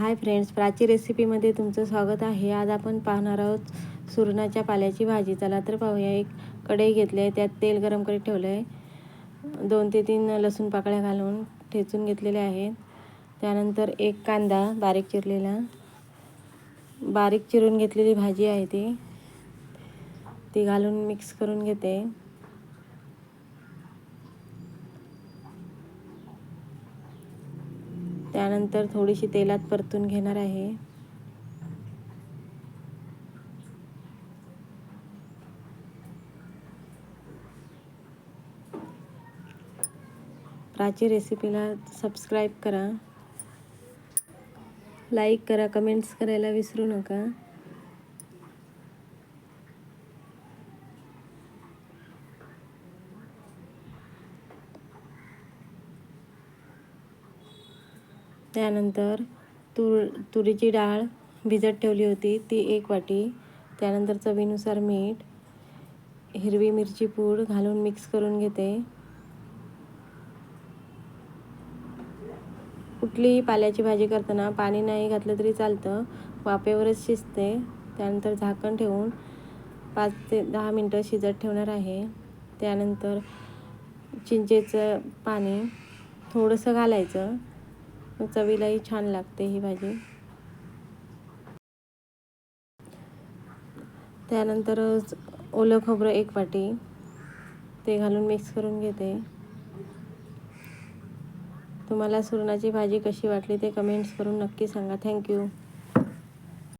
Hi friends Prachi रेसिपीमध्ये तुमचं स्वागत आहे. आज आपण पाहणार आहोत सुरणाच्या पाल्याची भाजी. चला तर पाहूया. एक कढई घेतली आहे त्यात तेल गरम करीत ठेवलं आहे दोन ते तीन लसूण पाकळ्या घालून ठेचून घेतलेले आहेत. त्यानंतर एक कांदा बारीक चिरलेला. बारीक चिरून घेतलेली भाजी आहे ती. ती घालून मिक्स करून घेते. त्यानंतर थोडीशी तेलात परतून घेणार आहे. प्राची रेसिपीला सबस्क्राईब करा. लाईक करा कमेंट्स करायला विसरू नका. त्यानंतर तूर तुरीची डाळ भिजत ठेवली होती. ती एक वाटी. त्यानंतर चवीनुसार मीठ हिरवी मिरची पूड घालून मिक्स करून घेते. कुठलीही पाल्याची भाजी करताना पाणी नाही घातलं तरी चालतं. वाफेवरच शिजते. त्यानंतर झाकण ठेवून पाच ते दहा मिनटं शिजत ठेवणार आहे. त्यानंतर चिंचेचं पाणी थोडंसं घालायचं. चवीलाही छान लागते ही भाजी. त्यानंतर ओलं खोबरं एक वाटी. ते घालून मिक्स करून घेते. तुम्हाला सुरणाची भाजी कशी वाटली ते कमेंट्स करून नक्की सांगा. थँक्यू